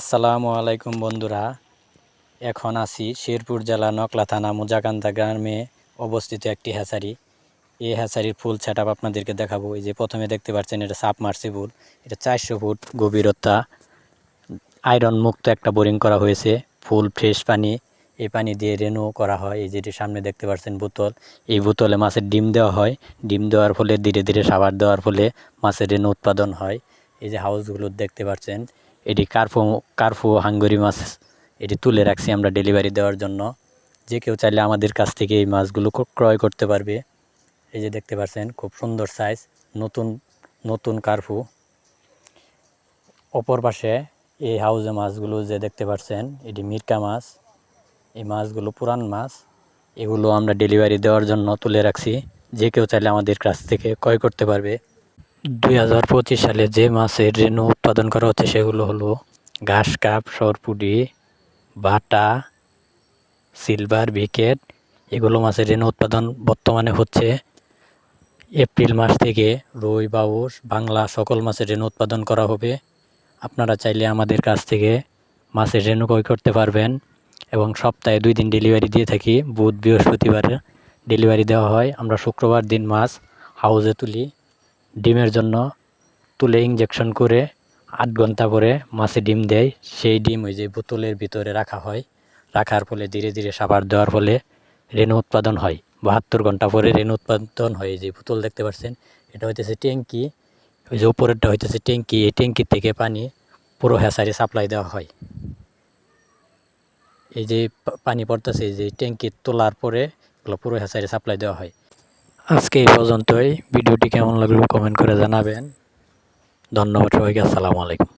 আসসালামু আলাইকুম বন্ধুরা, এখন আছি শেরপুর জেলা নকলা থানা মুজাকান্দা গ্রামে অবস্থিত একটি হ্যাচারি। এই হ্যাচারির ফুল সেট আপনাদেরকে দেখাবো। এই যে প্রথমে দেখতে পাচ্ছেন, এটা সাবমার্সিবল এটা চারশো ফুট গভীরতা আয়রন মুক্ত একটা বোরিং করা হয়েছে, ফুল ফ্রেশ পানি। এই পানি দিয়ে রেনু করা হয়। এই যেটি সামনে দেখতে পাচ্ছেন বোতল। এই বোতলে মাছের ডিম দেওয়া হয়। ডিম দেওয়ার ফলে, ধীরে ধীরে সাবার দেওয়ার ফলে মাছের রেনু উৎপাদন হয়। এই যে হাউসগুলো দেখতে পাচ্ছেন এটি কার্ফু কার্ফু হাঙ্গরি মাছ এটি তুলে রাখছি আমরা ডেলিভারি দেওয়ার জন্য। যে কেউ চাইলে আমাদের কাছ থেকে এই মাছগুলো ক্রয় করতে পারবে। এই যে দেখতে পাচ্ছেন, খুব সুন্দর সাইজ নতুন নতুন কার্ফু। অপর পাশে এই হাউজে মাছগুলো যে দেখতে পাচ্ছেন, এটি মিরকা মাছ। এই মাছগুলো পুরান মাছ। এগুলো আমরা ডেলিভারি দেওয়ার জন্য তুলে রাখছি। যে কেউ চাইলে আমাদের কাছ থেকে ক্রয় করতে পারবে। দুই হাজার পঁচিশ সালে যে মাছের রেণু উৎপাদন করা হচ্ছে সেগুলো হলো ঘাস, কাপ সরপুডি বাটা, সিলভার, বিকেট, এগুলো মাছের রেণু উৎপাদন বর্তমানে হচ্ছে এপ্রিল মাস থেকে রুই বাউস বাংলা সকল মাছের রেণু উৎপাদন করা হবে। আপনারা চাইলে আমাদের কাছ থেকে মাছের রেণু ক্রয় করতে পারবেন এবং সপ্তাহে দুই দিন ডেলিভারি দিয়ে থাকি। বুধ, বৃহস্পতিবার ডেলিভারি দেওয়া হয়। আমরা শুক্রবার দিন মাছ হাউজে তুলি। ডিমের জন্য তুলে ইঞ্জেকশন করে আট ঘণ্টা পরে মাছে ডিম দেয়। সেই ডিম ওই যে বোতলের ভিতরে রাখা হয়। রাখার ফলে ধীরে ধীরে সাবার দেওয়ার ফলে রেণু উৎপাদন হয়। বাহাত্তর ঘণ্টা পরে রেণু উৎপাদন হয়। যে বোতল দেখতে পাচ্ছেন, এটা হইতেছে ট্যাঙ্কি ওই যে উপরেরটা হইতেছে ট্যাঙ্কি এই ট্যাঙ্কির থেকে পানি পুরো হ্যাসারি সাপ্লাই দেওয়া হয়। এই যে পানি পড়তেছে যে ট্যাঙ্কি তোলার পরে এগুলো পুরো হ্যাসারি সাপ্লাই দেওয়া হয়। আজকে এই পর্যন্তই। ভিডিওটি কেমন লাগল কমেন্ট করে জানাবেন। ধন্যবাদ সবাইকে আসসালামু আলাইকুম।